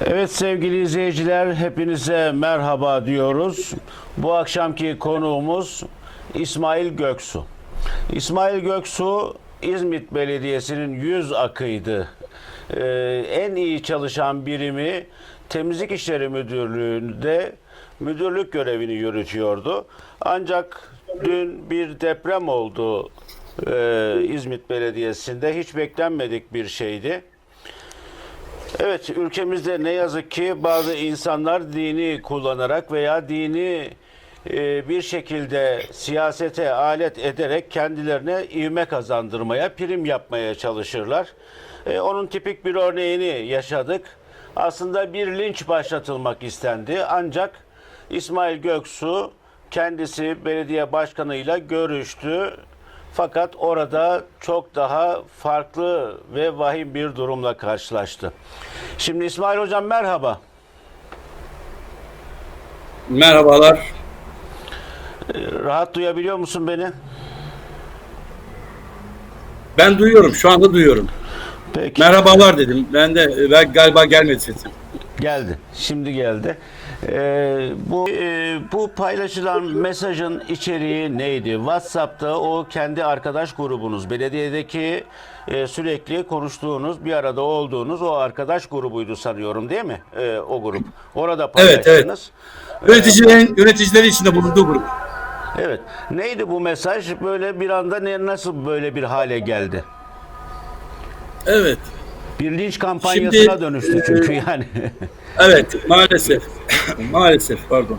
Evet sevgili izleyiciler hepinize merhaba diyoruz. Bu akşamki konuğumuz İsmail Göksu. İsmail Göksu İzmit Belediyesi'nin yüz akıydı. Ee, en iyi çalışan birimi Temizlik İşleri Müdürlüğü'nde müdürlük görevini yürütüyordu. Ancak dün bir deprem oldu ee, İzmit Belediyesi'nde. Hiç beklenmedik bir şeydi. Evet, ülkemizde ne yazık ki bazı insanlar dini kullanarak veya dini e, bir şekilde siyasete alet ederek kendilerine ivme kazandırmaya, prim yapmaya çalışırlar. E, onun tipik bir örneğini yaşadık. Aslında bir linç başlatılmak istendi. Ancak İsmail Göksu kendisi belediye başkanıyla görüştü. Fakat orada çok daha farklı ve vahim bir durumla karşılaştı. Şimdi İsmail Hocam merhaba. Merhabalar. Rahat duyabiliyor musun beni? Ben duyuyorum. Şu anda duyuyorum. Peki. Merhabalar dedim. Ben de ben galiba gelmedi sesim. Geldi. Şimdi geldi. Ee, bu e, bu paylaşılan mesajın içeriği neydi? WhatsApp'ta o kendi arkadaş grubunuz, belediyedeki e, sürekli konuştuğunuz, bir arada olduğunuz o arkadaş grubuydu sanıyorum değil mi? E, o grup. Orada Evet, paylaştınız. evet. Yöneticilerin yöneticileri içinde bulunduğu grup. Evet. Neydi bu mesaj? Böyle bir anda ne, nasıl böyle bir hale geldi? Evet. Bir linç kampanyasına Şimdi, dönüştü e, çünkü yani. Evet. Maalesef. maalesef. Pardon.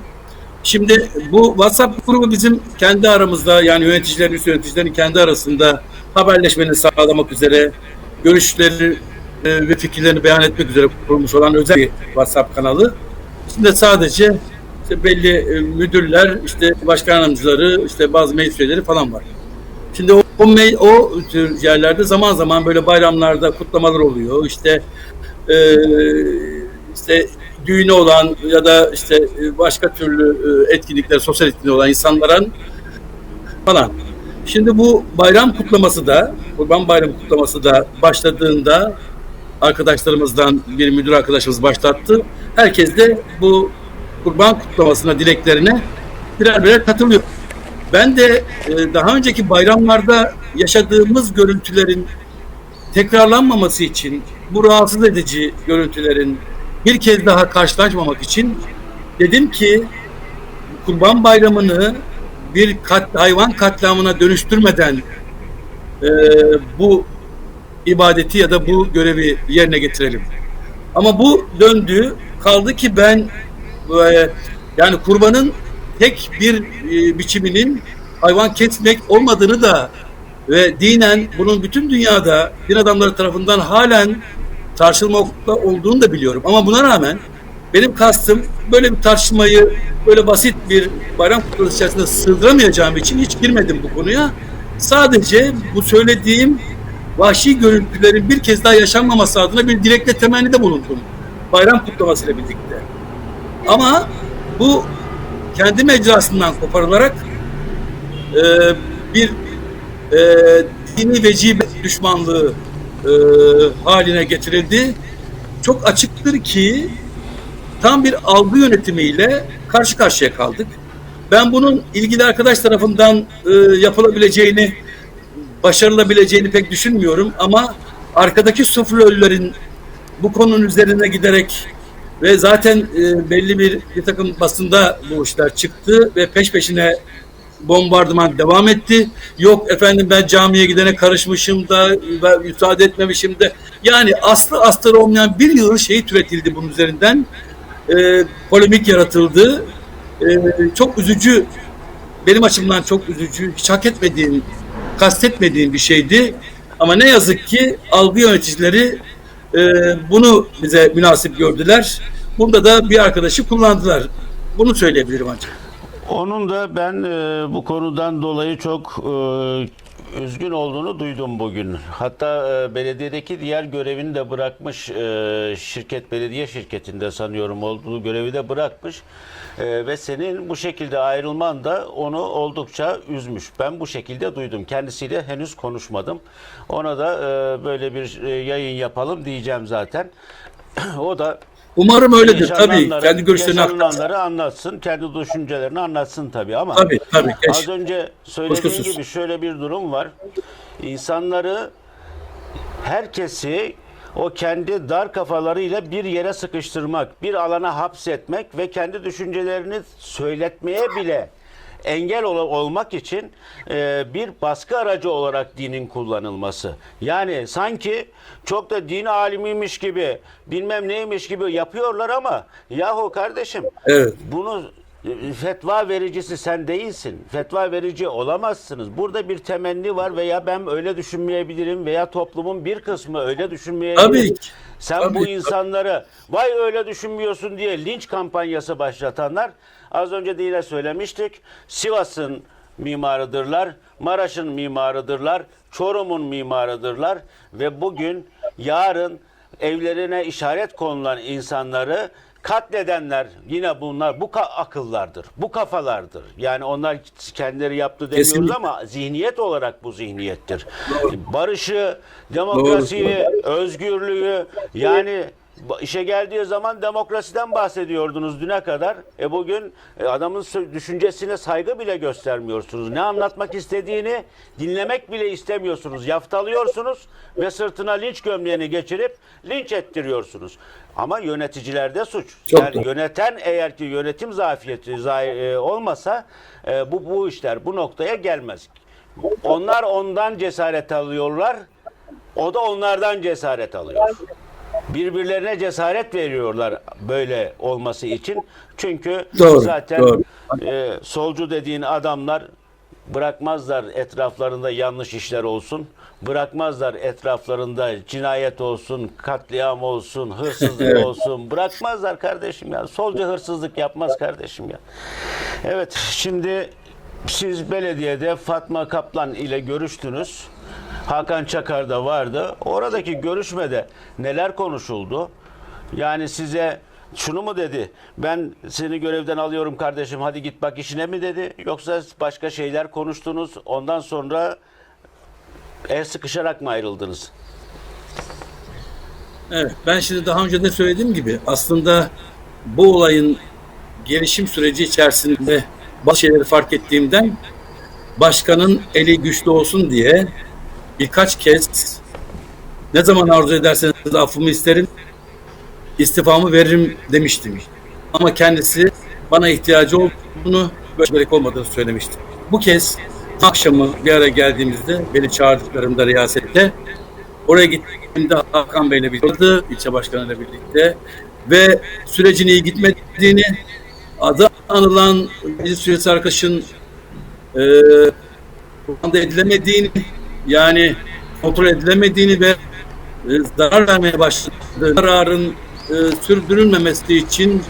Şimdi bu WhatsApp grubu bizim kendi aramızda yani yöneticilerin, üst yöneticilerin kendi arasında haberleşmeni sağlamak üzere görüşleri e, ve fikirlerini beyan etmek üzere kurulmuş olan özel bir WhatsApp kanalı. İçinde sadece işte belli e, müdürler, işte başkan yardımcıları, işte bazı meclis üyeleri falan var. Şimdi o, o, me- o tür yerlerde zaman zaman böyle bayramlarda kutlamalar oluyor. İşte e, işte düğünü olan ya da işte e, başka türlü e, etkinlikler, sosyal etkinlikler olan insanların falan. Şimdi bu bayram kutlaması da, Kurban Bayramı kutlaması da başladığında arkadaşlarımızdan bir müdür arkadaşımız başlattı. Herkes de bu kurban kutlamasına, dileklerine birer birer katılıyor. Ben de e, daha önceki bayramlarda yaşadığımız görüntülerin tekrarlanmaması için, bu rahatsız edici görüntülerin bir kez daha karşılaşmamak için dedim ki Kurban Bayramı'nı bir kat, hayvan katliamına dönüştürmeden e, bu ibadeti ya da bu görevi yerine getirelim. Ama bu döndü. Kaldı ki ben e, yani kurbanın tek bir e, biçiminin hayvan kesmek olmadığını da ve dinen bunun bütün dünyada din adamları tarafından halen tartışılmakta olduğunu da biliyorum. Ama buna rağmen benim kastım böyle bir tartışmayı böyle basit bir bayram kutlaması içerisinde sığdıramayacağım için hiç girmedim bu konuya. Sadece bu söylediğim vahşi görüntülerin bir kez daha yaşanmaması adına bir dilekle temennide bulundum. Bayram kutlamasıyla birlikte. Ama bu kendi mecrasından koparılarak e, bir e, dini vecibet düşmanlığı e, haline getirildi. Çok açıktır ki tam bir algı yönetimiyle karşı karşıya kaldık. Ben bunun ilgili arkadaş tarafından e, yapılabileceğini, başarılabileceğini pek düşünmüyorum ama arkadaki suflörlerin bu konunun üzerine giderek ve zaten e, belli bir bir takım basında bu işler çıktı ve peş peşine bombardıman devam etti. Yok efendim ben camiye gidene karışmışım da ben müsaade etmemişim de. Yani aslı astarı olmayan bir yığın şey türetildi bunun üzerinden. E, polemik yaratıldı. E, çok üzücü, benim açımdan çok üzücü, hiç hak etmediğim, kastetmediğim bir şeydi. Ama ne yazık ki algı yöneticileri e, bunu bize münasip gördüler. Bunda da bir arkadaşı kullandılar. Bunu söyleyebilirim ancak. Onun da ben e, bu konudan dolayı çok e, üzgün olduğunu duydum bugün. Hatta e, belediyedeki diğer görevini de bırakmış. E, şirket belediye şirketinde sanıyorum olduğu görevi de bırakmış. E, ve senin bu şekilde ayrılman da onu oldukça üzmüş. Ben bu şekilde duydum. Kendisiyle henüz konuşmadım. Ona da e, böyle bir e, yayın yapalım diyeceğim zaten. o da Umarım öyledir tabii. Kendi görüşlerini yaşananları anlatsın, kendi düşüncelerini anlatsın tabii ama Tabii tabii. az Keş. önce söylediğim Kuşkusuz. gibi şöyle bir durum var. İnsanları herkesi o kendi dar kafalarıyla bir yere sıkıştırmak, bir alana hapsetmek ve kendi düşüncelerini söyletmeye bile engel ol- olmak için e, bir baskı aracı olarak dinin kullanılması. Yani sanki çok da din alimiymiş gibi, bilmem neymiş gibi yapıyorlar ama yahu kardeşim Evet. bunu fetva vericisi sen değilsin. Fetva verici olamazsınız. Burada bir temenni var veya ben öyle düşünmeyebilirim veya toplumun bir kısmı öyle düşünmeyebilir. Tabii ki. Sen Tabii, bu insanları vay öyle düşünmüyorsun diye linç kampanyası başlatanlar az önce de yine söylemiştik. Sivas'ın mimarıdırlar, Maraş'ın mimarıdırlar, Çorum'un mimarıdırlar ve bugün yarın evlerine işaret konulan insanları katledenler yine bunlar bu akıllardır. Bu kafalardır. Yani onlar kendileri yaptı demiyoruz Kesinlikle. ama zihniyet olarak bu zihniyettir. Barışı, demokrasiyi, özgürlüğü yani işe geldiği zaman demokrasiden bahsediyordunuz düne kadar. E bugün e, adamın düşüncesine saygı bile göstermiyorsunuz. Ne anlatmak istediğini dinlemek bile istemiyorsunuz. Yaftalıyorsunuz ve sırtına linç gömleğini geçirip linç ettiriyorsunuz. Ama yöneticilerde suç. Çok yani doğru. yöneten eğer ki yönetim zafiyeti zay- e, olmasa e, bu bu işler bu noktaya gelmez. Onlar ondan cesaret alıyorlar. O da onlardan cesaret alıyor. Birbirlerine cesaret veriyorlar böyle olması için. Çünkü Doğru, zaten doğru. e, solcu dediğin adamlar bırakmazlar etraflarında yanlış işler olsun. Bırakmazlar etraflarında cinayet olsun, katliam olsun, hırsızlık Evet. olsun. Bırakmazlar kardeşim ya. Solcu hırsızlık yapmaz kardeşim ya. Evet şimdi siz belediyede Fatma Kaplan ile görüştünüz. Hakan Çakar da vardı. Oradaki görüşmede neler konuşuldu? Yani size şunu mu dedi? Ben seni görevden alıyorum kardeşim hadi git bak işine mi dedi? Yoksa başka şeyler konuştunuz ondan sonra el sıkışarak mı ayrıldınız? Evet, ben şimdi daha önce de söylediğim gibi aslında bu olayın gelişim süreci içerisinde bazı şeyleri fark ettiğimden başkanın eli güçlü olsun diye birkaç kez ne zaman arzu ederseniz affımı isterim, istifamı veririm demiştim. Ama kendisi bana ihtiyacı olduğunu, böyle olmadığını söylemişti. Bu kez akşamı bir araya geldiğimizde beni çağırdıklarında riyasette Oraya gittiğimde Hakan Bey'le birlikte, ilçe başkanıyla birlikte ve sürecin iyi gitmediğini, adı anılan bir süresi arkadaşın e, edilemediğini, yani kontrol edilemediğini ve e, zarar vermeye başladığı zararın e, sürdürülmemesi için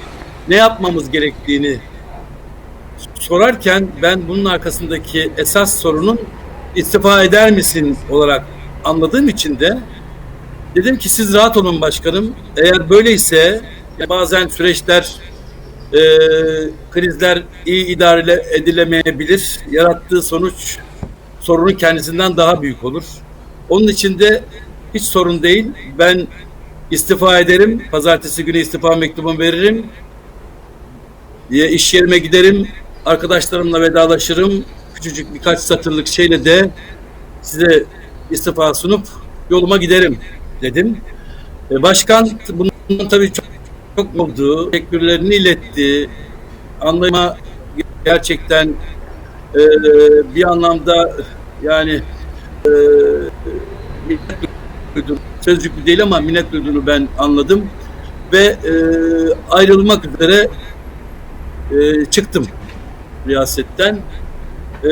ne yapmamız gerektiğini sorarken ben bunun arkasındaki esas sorunun istifa eder misin olarak anladığım için de dedim ki siz rahat olun başkanım. Eğer böyleyse bazen süreçler e, krizler iyi idare edilemeyebilir. Yarattığı sonuç sorunun kendisinden daha büyük olur. Onun için de hiç sorun değil. Ben istifa ederim. Pazartesi günü istifa mektubumu veririm. E, iş yerime giderim. Arkadaşlarımla vedalaşırım. Küçücük birkaç satırlık şeyle de size istifa sunup yoluma giderim dedim. E, Başkan bunun tabii çok, çok oldu. Teşekkürlerini iletti. Anlayma gerçekten e, bir anlamda yani e, sözcüklü değil ama minnet duyduğunu ben anladım. Ve e, ayrılmak üzere e, çıktım riyasetten. E,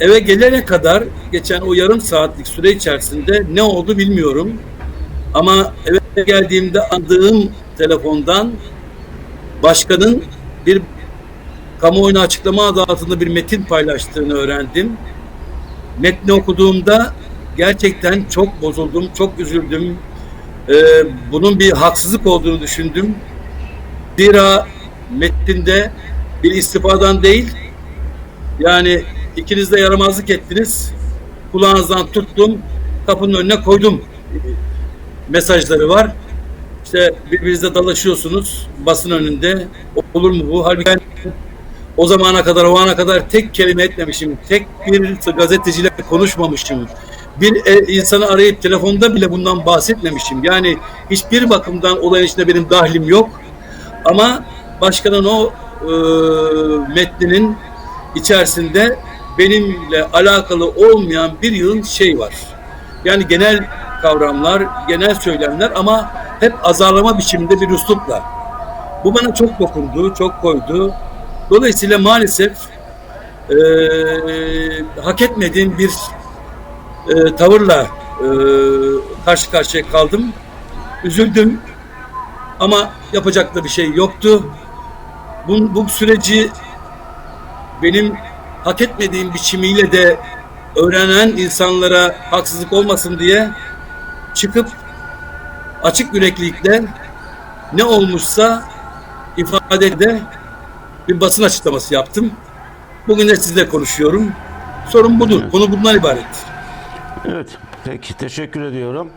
eve gelene kadar geçen o yarım saatlik süre içerisinde ne oldu bilmiyorum. Ama eve geldiğimde andığım telefondan başkanın bir kamuoyuna açıklama adı altında bir metin paylaştığını öğrendim. Metni okuduğumda gerçekten çok bozuldum, çok üzüldüm. Ee, bunun bir haksızlık olduğunu düşündüm. Zira metinde bir istifadan değil, yani ikiniz de yaramazlık ettiniz. Kulağınızdan tuttum, kapının önüne koydum mesajları var. işte birbirinizle dalaşıyorsunuz basın önünde. Olur mu bu? Halbuki ben o zamana kadar, o ana kadar tek kelime etmemişim. Tek bir gazeteciyle konuşmamışım. Bir e, insanı arayıp telefonda bile bundan bahsetmemişim. Yani hiçbir bakımdan olayın içinde benim dahlim yok. Ama başkanın o e, metninin içerisinde benimle alakalı olmayan bir yığın şey var. Yani genel kavramlar, genel söylemler ama hep azarlama biçiminde bir üslupla. Bu bana çok dokundu, çok koydu. Dolayısıyla maalesef e, hak etmediğim bir e, tavırla e, karşı karşıya kaldım. Üzüldüm ama yapacak da bir şey yoktu. Bu, bu süreci benim hak etmediğim biçimiyle de öğrenen insanlara haksızlık olmasın diye çıkıp açık yüreklilikle ne olmuşsa ifadede bir basın açıklaması yaptım. Bugün de sizle konuşuyorum. Sorun budur. Konu bundan ibaret. Evet, peki teşekkür ediyorum.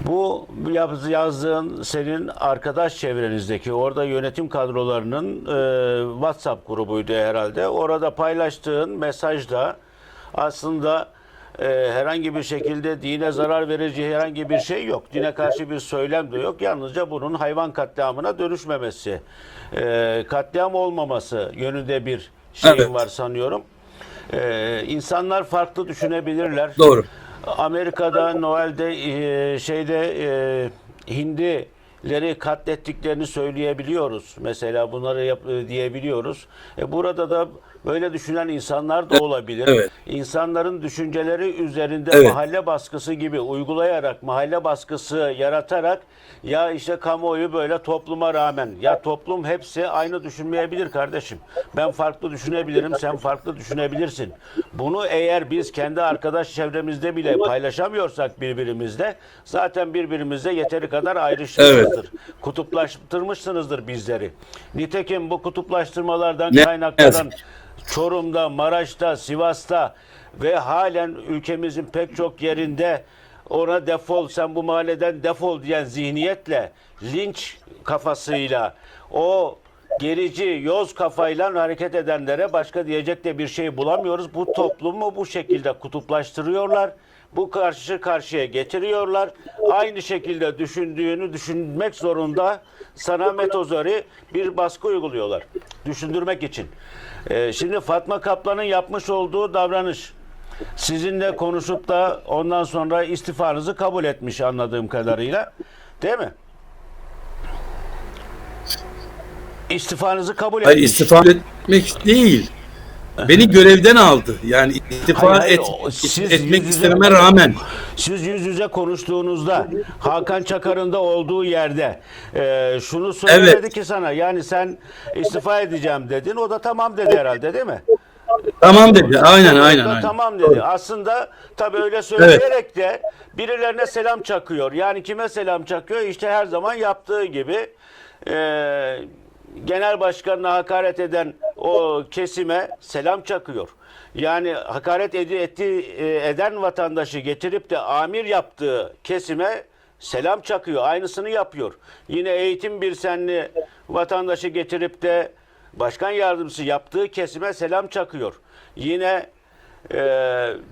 Bu yaz- yazdığın senin arkadaş çevrenizdeki orada yönetim kadrolarının e, WhatsApp grubuydu herhalde. Orada paylaştığın mesajda aslında e, herhangi bir şekilde dine zarar verici herhangi bir şey yok. Dine karşı bir söylem de yok. Yalnızca bunun hayvan katliamına dönüşmemesi, e, katliam olmaması yönünde bir şeyin Evet. var sanıyorum. Ee, insanlar farklı düşünebilirler. Doğru. Amerika'da Noel'de e, şeyde e, Hindileri katlettiklerini söyleyebiliyoruz. Mesela bunları yap, e, diyebiliyoruz. E, burada da böyle düşünen insanlar da olabilir. Evet. İnsanların düşünceleri üzerinde Evet. mahalle baskısı gibi uygulayarak, mahalle baskısı yaratarak ya işte kamuoyu böyle topluma rağmen ya toplum hepsi aynı düşünmeyebilir kardeşim. Ben farklı düşünebilirim, sen farklı düşünebilirsin. Bunu eğer biz kendi arkadaş çevremizde bile paylaşamıyorsak birbirimizle zaten birbirimizle yeteri kadar ayrışmışsınızdır. Kutuplaştırmışsınızdır bizleri. Nitekim bu kutuplaştırmalardan kaynaklanan. Çorum'da, Maraş'ta, Sivas'ta ve halen ülkemizin pek çok yerinde ona defol sen bu mahalleden defol diyen zihniyetle linç kafasıyla o gerici yoz kafayla hareket edenlere başka diyecek de bir şey bulamıyoruz. Bu toplumu bu şekilde kutuplaştırıyorlar. Bu karşı karşıya getiriyorlar. Aynı şekilde düşündüğünü düşünmek zorunda sana metozori bir baskı uyguluyorlar. Düşündürmek için. Ee, şimdi Fatma Kaplan'ın yapmış olduğu davranış sizinle konuşup da ondan sonra istifanızı kabul etmiş anladığım kadarıyla. Değil mi? İstifanızı kabul etmiş. Hayır istifa etmek değil. Beni görevden aldı. Yani istifa Hayır, et, siz etmek yüz yüze- istememe rağmen. Siz yüz yüze konuştuğunuzda Hakan Çakar'ın da olduğu yerde e, şunu söylemedi Evet. ki sana yani sen istifa edeceğim dedin o da tamam dedi herhalde değil mi? Tamam dedi. Aynen aynen. aynen. Tamam dedi. Aslında tabii öyle söyleyerek de birilerine selam çakıyor. Yani kime selam çakıyor? İşte her zaman yaptığı gibi e, genel başkanına hakaret eden o kesime selam çakıyor. Yani hakaret edi, etti, e, eden vatandaşı getirip de amir yaptığı kesime selam çakıyor. Aynısını yapıyor. Yine eğitim birsenli vatandaşı getirip de başkan yardımcısı yaptığı kesime selam çakıyor. Yine e,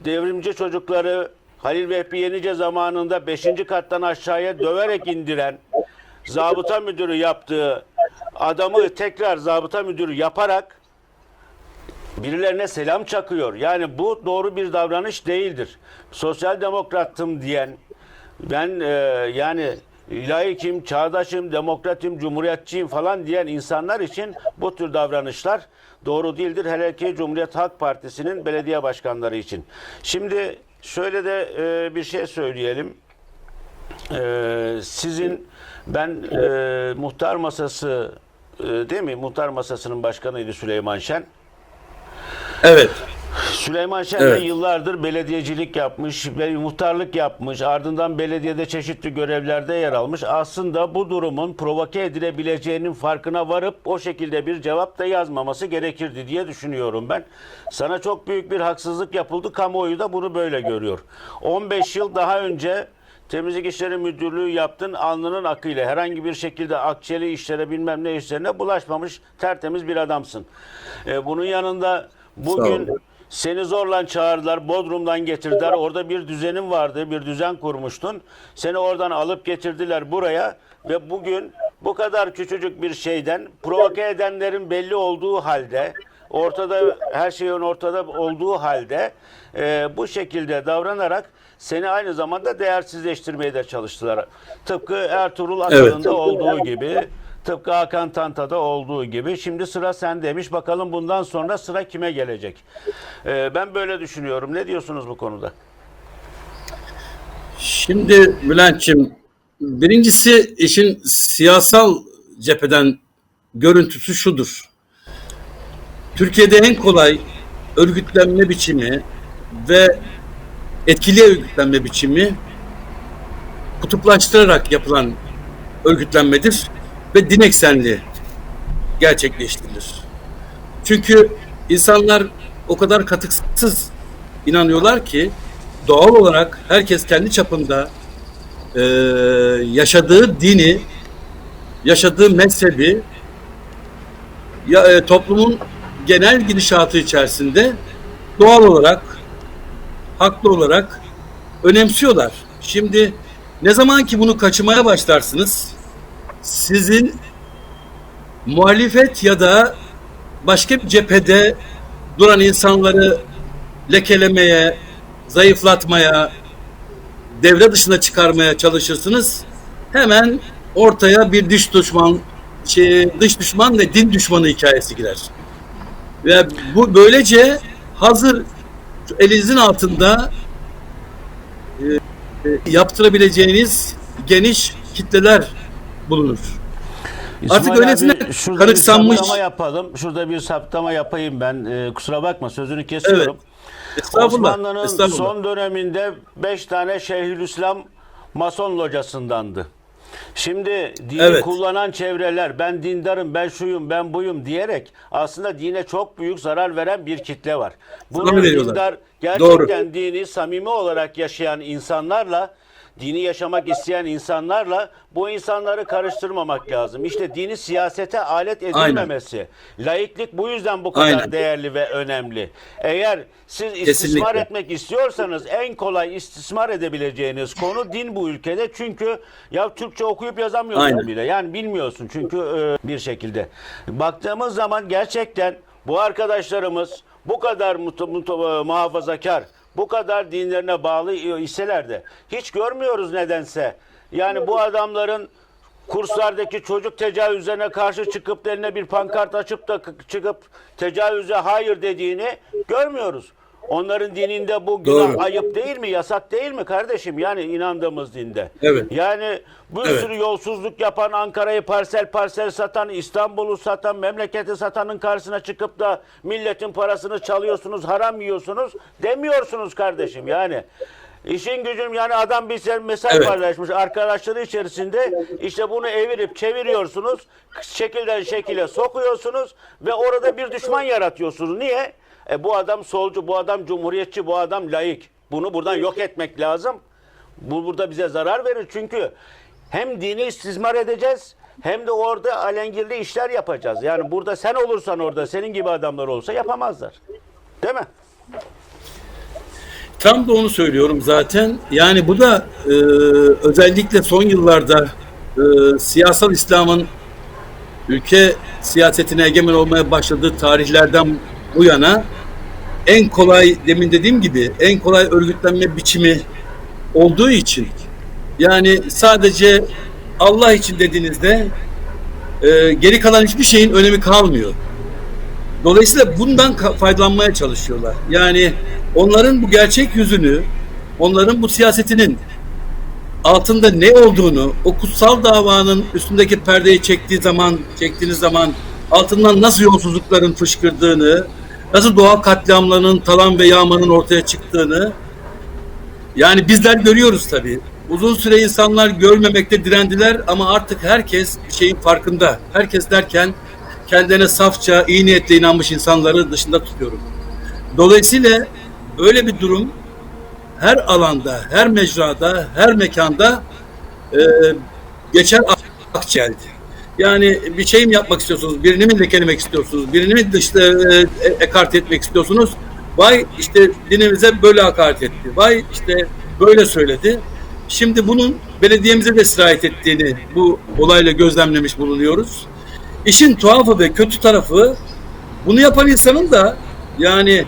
devrimci çocukları Halil Vehbi Yenice zamanında 5. kattan aşağıya döverek indiren zabıta müdürü yaptığı adamı tekrar zabıta müdürü yaparak birilerine selam çakıyor. Yani bu doğru bir davranış değildir. Sosyal demokrattım diyen ben e, yani laikim, çağdaşım, demokratım, cumhuriyetçiyim falan diyen insanlar için bu tür davranışlar doğru değildir. Hele ki Cumhuriyet Halk Partisi'nin belediye başkanları için. Şimdi şöyle de e, bir şey söyleyelim. E, sizin ben e, muhtar masası e, değil mi? Muhtar masasının başkanıydı Süleyman Şen. Evet. Süleyman Şen Evet. de yıllardır belediyecilik yapmış, muhtarlık yapmış, ardından belediyede çeşitli görevlerde yer almış. Aslında bu durumun provoke edilebileceğinin farkına varıp o şekilde bir cevap da yazmaması gerekirdi diye düşünüyorum ben. Sana çok büyük bir haksızlık yapıldı, kamuoyu da bunu böyle görüyor. 15 yıl daha önce temizlik işleri müdürlüğü yaptın alnının akıyla. Herhangi bir şekilde akçeli işlere bilmem ne işlerine bulaşmamış tertemiz bir adamsın. E, bunun yanında bugün seni zorla çağırdılar. Bodrum'dan getirdiler. Orada bir düzenin vardı. Bir düzen kurmuştun. Seni oradan alıp getirdiler buraya ve bugün bu kadar küçücük bir şeyden provoke edenlerin belli olduğu halde ortada her şeyin ortada olduğu halde e, bu şekilde davranarak seni aynı zamanda değersizleştirmeye de çalıştılar. Tıpkı Ertuğrul Akan'ın da olduğu gibi Tıpkı Hakan Tanta'da olduğu gibi. Şimdi sıra sen demiş. Bakalım bundan sonra sıra kime gelecek? Ee, ben böyle düşünüyorum. Ne diyorsunuz bu konuda? Şimdi Bülent'ciğim birincisi işin siyasal cepheden görüntüsü şudur. Türkiye'de en kolay örgütlenme biçimi ve etkili örgütlenme biçimi kutuplaştırarak yapılan örgütlenmedir ve din eksenli gerçekleştirilir. Çünkü insanlar o kadar katıksız inanıyorlar ki doğal olarak herkes kendi çapında eee, yaşadığı dini, yaşadığı mezhebi ya, e, toplumun genel gidişatı içerisinde doğal olarak, haklı olarak önemsiyorlar. Şimdi ne zaman ki bunu kaçırmaya başlarsınız, sizin muhalefet ya da başka bir cephede duran insanları lekelemeye, zayıflatmaya, devre dışına çıkarmaya çalışırsınız. Hemen ortaya bir dış düşman, şey, dış düşman ve din düşmanı hikayesi girer. Ve bu böylece hazır elinizin altında e, e, yaptırabileceğiniz geniş kitleler bulunur. Artık İsmail öylesine abi, şurada kanıksanmış- bir saptama yapalım. Şurada bir saptama yapayım ben. Ee, kusura bakma sözünü kesiyorum. Estağfurullah. Osmanlı'nın Estağfurullah. son döneminde 5 tane Şeyhülislam Mason locasındandı. Şimdi dini Evet. kullanan çevreler ben dindarım, ben şuyum, ben buyum diyerek aslında dine çok büyük zarar veren bir kitle var. Bunu dindar gerçekten Doğru. dini samimi olarak yaşayan insanlarla dini yaşamak isteyen insanlarla bu insanları karıştırmamak lazım. İşte dini siyasete alet edilmemesi. Laiklik bu yüzden bu kadar Aynen. değerli ve önemli. Eğer siz istismar Kesinlikle. etmek istiyorsanız en kolay istismar edebileceğiniz konu din bu ülkede. Çünkü ya Türkçe okuyup yazamıyorsun Aynen. bile. Yani bilmiyorsun çünkü e, bir şekilde. Baktığımız zaman gerçekten bu arkadaşlarımız bu kadar mutu- muhafazakar, bu kadar dinlerine bağlı iseler de hiç görmüyoruz nedense. Yani bu adamların kurslardaki çocuk tecavüzlerine karşı çıkıp eline bir pankart açıp da çıkıp tecavüze hayır dediğini görmüyoruz. Onların dininde bu günah Doğru. ayıp değil mi? Yasak değil mi kardeşim? Yani inandığımız dinde. Evet. Yani bir Evet. sürü yolsuzluk yapan, Ankara'yı parsel parsel satan, İstanbul'u satan, memleketi satanın karşısına çıkıp da milletin parasını çalıyorsunuz, haram yiyorsunuz demiyorsunuz kardeşim yani. İşin gücüm yani adam bir sen- mesaj Evet. paylaşmış arkadaşları içerisinde işte bunu evirip çeviriyorsunuz şekilden şekile sokuyorsunuz ve orada bir düşman yaratıyorsunuz. Niye? E bu adam solcu, bu adam cumhuriyetçi, bu adam laik. Bunu buradan yok etmek lazım. Bu burada bize zarar verir çünkü hem dini istismar edeceğiz hem de orada alengirli işler yapacağız. Yani burada sen olursan orada senin gibi adamlar olsa yapamazlar. Değil mi? Tam da onu söylüyorum zaten. Yani bu da e, özellikle son yıllarda e, siyasal İslam'ın ülke siyasetine egemen olmaya başladığı tarihlerden bu yana en kolay demin dediğim gibi en kolay örgütlenme biçimi olduğu için yani sadece Allah için dediğinizde e, geri kalan hiçbir şeyin önemi kalmıyor. Dolayısıyla bundan faydalanmaya çalışıyorlar. Yani onların bu gerçek yüzünü, onların bu siyasetinin altında ne olduğunu, o kutsal davanın üstündeki perdeyi çektiği zaman, çektiğiniz zaman altından nasıl yolsuzlukların fışkırdığını, nasıl doğal katliamlarının, talan ve yağmanın ortaya çıktığını yani bizler görüyoruz tabii. Uzun süre insanlar görmemekte direndiler ama artık herkes şeyin farkında. Herkes derken kendine safça, iyi niyetle inanmış insanları dışında tutuyorum. Dolayısıyla böyle bir durum her alanda, her mecrada, her mekanda e, geçer akçeldi. Yani bir şey mi yapmak istiyorsunuz, birini mi lekelemek istiyorsunuz, birini mi dışta e, e, ekart etmek istiyorsunuz? Vay işte dinimize böyle hakaret etti, vay işte böyle söyledi. Şimdi bunun belediyemize de sirayet ettiğini bu olayla gözlemlemiş bulunuyoruz. İşin tuhafı ve kötü tarafı bunu yapan insanın da yani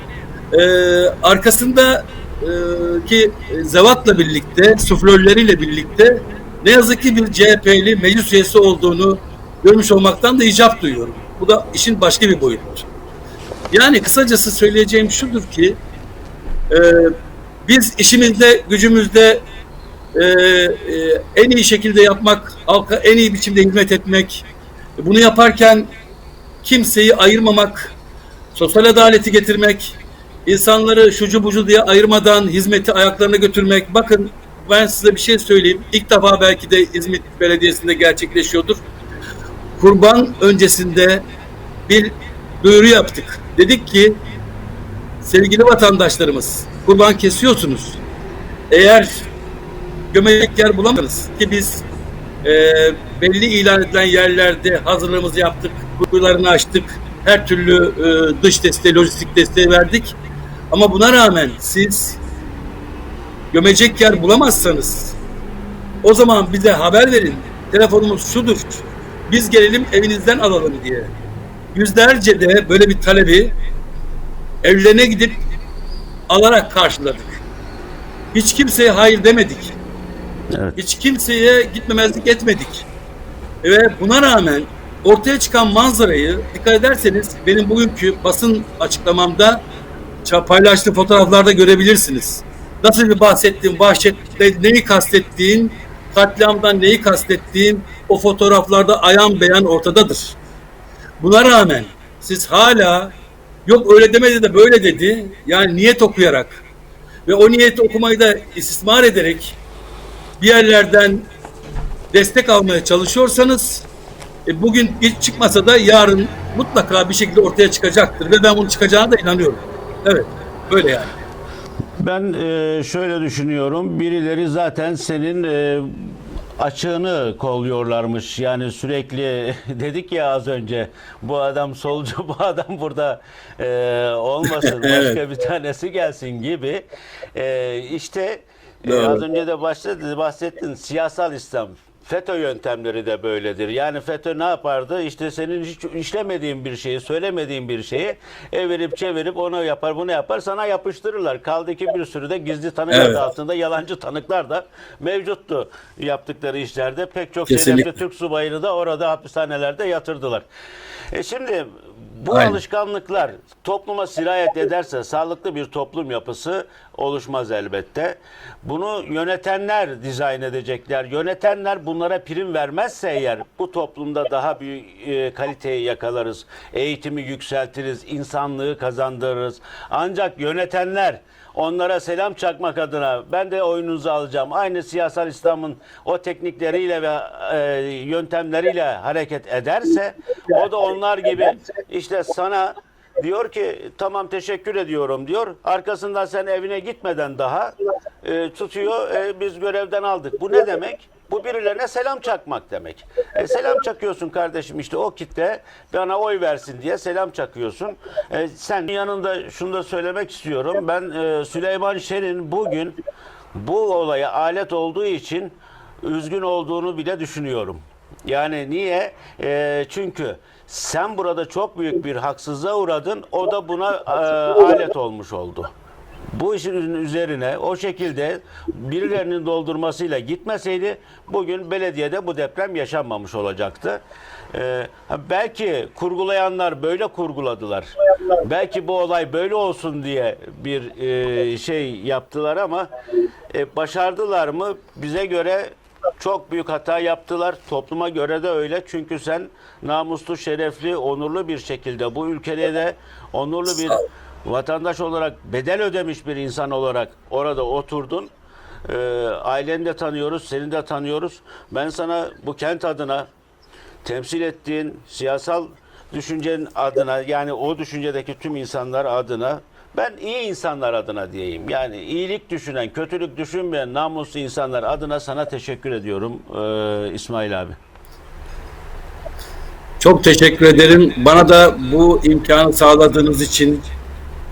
e, arkasında e, ki zevatla birlikte, suflörleriyle birlikte ne yazık ki bir CHP'li meclis üyesi olduğunu görmüş olmaktan da icap duyuyorum. Bu da işin başka bir boyutu. Yani kısacası söyleyeceğim şudur ki e, biz işimizde, gücümüzde e, e, en iyi şekilde yapmak, halka en iyi biçimde hizmet etmek, bunu yaparken kimseyi ayırmamak, sosyal adaleti getirmek, insanları şucu bucu diye ayırmadan hizmeti ayaklarına götürmek. Bakın ben size bir şey söyleyeyim. İlk defa belki de İzmit Belediyesi'nde gerçekleşiyordur. Kurban öncesinde bir duyuru yaptık. Dedik ki sevgili vatandaşlarımız kurban kesiyorsunuz. Eğer gömecek yer bulamadınız ki biz e, belli ilan edilen yerlerde hazırlığımızı yaptık, kuyularını açtık, her türlü e, dış desteği, lojistik desteği verdik. Ama buna rağmen siz gömecek yer bulamazsanız o zaman bize haber verin. Telefonumuz şudur. Biz gelelim evinizden alalım diye. Yüzlerce de böyle bir talebi evlerine gidip alarak karşıladık. Hiç kimseye hayır demedik. Evet. Hiç kimseye gitmemezlik etmedik. Ve buna rağmen ortaya çıkan manzarayı dikkat ederseniz benim bugünkü basın açıklamamda paylaştığım fotoğraflarda görebilirsiniz. Nasıl bir bahsettiğim, vahşetle neyi kastettiğim, katliamdan neyi kastettiğim o fotoğraflarda ayan beyan ortadadır. Buna rağmen siz hala yok öyle demedi de böyle dedi. Yani niyet okuyarak ve o niyeti okumayı da istismar ederek bir yerlerden destek almaya çalışıyorsanız e, bugün ilk çıkmasa da yarın mutlaka bir şekilde ortaya çıkacaktır ve ben bunun çıkacağına da inanıyorum. Evet, böyle yani. Ben e, şöyle düşünüyorum. Birileri zaten senin e, açığını kolluyorlarmış. Yani sürekli dedik ya az önce bu adam solcu, bu adam burada e, olmasın. Başka Evet. bir tanesi gelsin gibi. E, işte e, az önce de başladı, bahsettin siyasal İslam. FETÖ yöntemleri de böyledir. Yani FETÖ ne yapardı? İşte senin hiç işlemediğin bir şeyi, söylemediğin bir şeyi evirip çevirip onu yapar, bunu yapar, sana yapıştırırlar. Kaldı ki bir sürü de gizli tanık Evet. altında yalancı tanıklar da mevcuttu yaptıkları işlerde. Pek çok Kesinlikle. Türk subayını da orada hapishanelerde yatırdılar. E şimdi bu Aynen. alışkanlıklar topluma sirayet ederse sağlıklı bir toplum yapısı oluşmaz elbette. Bunu yönetenler dizayn edecekler. Yönetenler bunlara prim vermezse eğer bu toplumda daha büyük e, kaliteyi yakalarız. Eğitimi yükseltiriz, insanlığı kazandırırız. Ancak yönetenler onlara selam çakmak adına ben de oyununuzu alacağım. Aynı siyasal İslam'ın o teknikleriyle ve e, yöntemleriyle hareket ederse o da onlar gibi işte sana diyor ki tamam teşekkür ediyorum diyor. Arkasından sen evine gitmeden daha e, tutuyor e, biz görevden aldık. Bu ne demek? Bu birilerine selam çakmak demek. E, selam çakıyorsun kardeşim işte o kitle bana oy versin diye selam çakıyorsun. E, sen yanında şunu da söylemek istiyorum. Ben e, Süleyman Şen'in bugün bu olaya alet olduğu için üzgün olduğunu bile düşünüyorum. Yani niye? E, çünkü sen burada çok büyük bir haksızlığa uğradın. O da buna e, alet olmuş oldu. Bu işin üzerine o şekilde birilerinin doldurmasıyla gitmeseydi bugün belediyede bu deprem yaşanmamış olacaktı. Ee, belki kurgulayanlar böyle kurguladılar. Belki bu olay böyle olsun diye bir e, şey yaptılar ama e, başardılar mı? Bize göre çok büyük hata yaptılar. Topluma göre de öyle. Çünkü sen namuslu, şerefli, onurlu bir şekilde bu ülkede de onurlu bir vatandaş olarak bedel ödemiş bir insan olarak orada oturdun. Ee, aileni de tanıyoruz, seni de tanıyoruz. Ben sana bu kent adına temsil ettiğin siyasal düşüncenin adına yani o düşüncedeki tüm insanlar adına Ben iyi insanlar adına diyeyim. Yani iyilik düşünen, kötülük düşünmeyen namuslu insanlar adına sana teşekkür ediyorum ee, İsmail abi. Çok teşekkür ederim. Bana da bu imkanı sağladığınız için,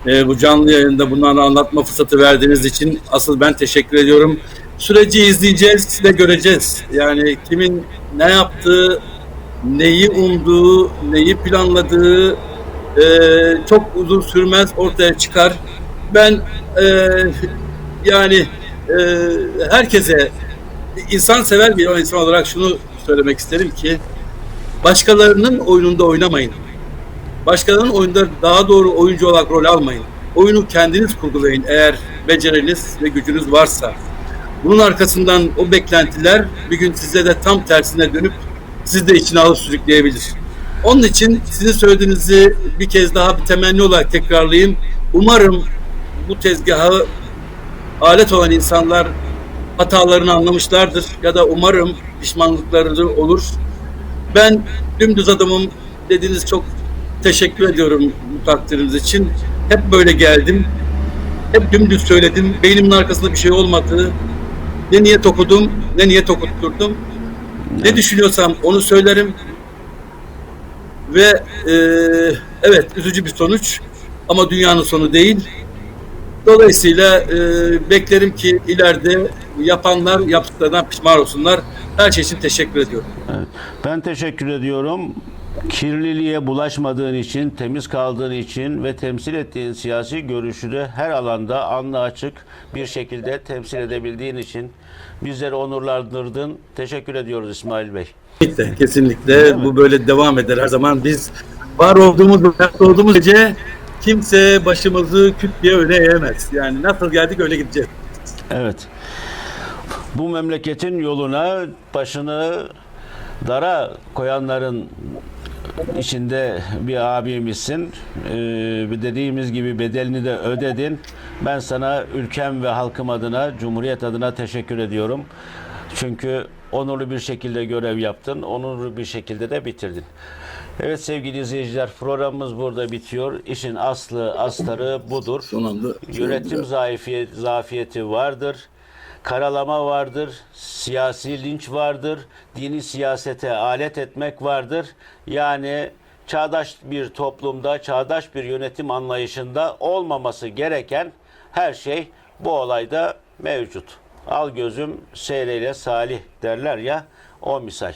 e, bu canlı yayında bunları anlatma fırsatı verdiğiniz için asıl ben teşekkür ediyorum. Süreci izleyeceğiz ve göreceğiz. Yani kimin ne yaptığı, neyi umduğu, neyi planladığı e, çok uzun sürmez ortaya çıkar. Ben e, yani e, herkese insan sever bir insan olarak şunu söylemek isterim ki Başkalarının oyununda oynamayın. Başkalarının oyunda daha doğru oyuncu olarak rol almayın. Oyunu kendiniz kurgulayın eğer beceriniz ve gücünüz varsa. Bunun arkasından o beklentiler bir gün size de tam tersine dönüp sizi de içine alıp sürükleyebilir. Onun için sizin söylediğinizi bir kez daha bir temenni olarak tekrarlayayım. Umarım bu tezgahı alet olan insanlar hatalarını anlamışlardır ya da umarım pişmanlıkları olur. Ben dümdüz adamım dediğiniz çok teşekkür ediyorum bu takdiriniz için. Hep böyle geldim. Hep dümdüz söyledim. Beynimin arkasında bir şey olmadı. Ne niyet okudum, ne niyet okutturdum. Ne düşünüyorsam onu söylerim. Ve e, evet üzücü bir sonuç ama dünyanın sonu değil. Dolayısıyla e, beklerim ki ileride yapanlar yaptıklarından pişman olsunlar. Her şey için teşekkür ediyorum. Evet. Ben teşekkür ediyorum. Kirliliğe bulaşmadığın için, temiz kaldığın için ve temsil ettiğin siyasi görüşü de her alanda anlı açık bir şekilde temsil edebildiğin için bizleri onurlandırdın. Teşekkür ediyoruz İsmail Bey. Kesinlikle, kesinlikle bu böyle devam eder her zaman. Biz var olduğumuz, hayatta olduğumuz gece kimse başımızı küt diye öne eğemez. Yani nasıl geldik öyle gideceğiz. Evet. Bu memleketin yoluna başını dara koyanların içinde bir abimizsin. Ee, bir dediğimiz gibi bedelini de ödedin. Ben sana ülkem ve halkım adına, Cumhuriyet adına teşekkür ediyorum. Çünkü onurlu bir şekilde görev yaptın, onurlu bir şekilde de bitirdin. Evet sevgili izleyiciler programımız burada bitiyor. İşin aslı astarı budur. Son anda Yönetim zafiyet, zafiyeti vardır. Karalama vardır, siyasi linç vardır, dini siyasete alet etmek vardır. Yani çağdaş bir toplumda, çağdaş bir yönetim anlayışında olmaması gereken her şey bu olayda mevcut. Al gözüm seyreyle salih derler ya o misal.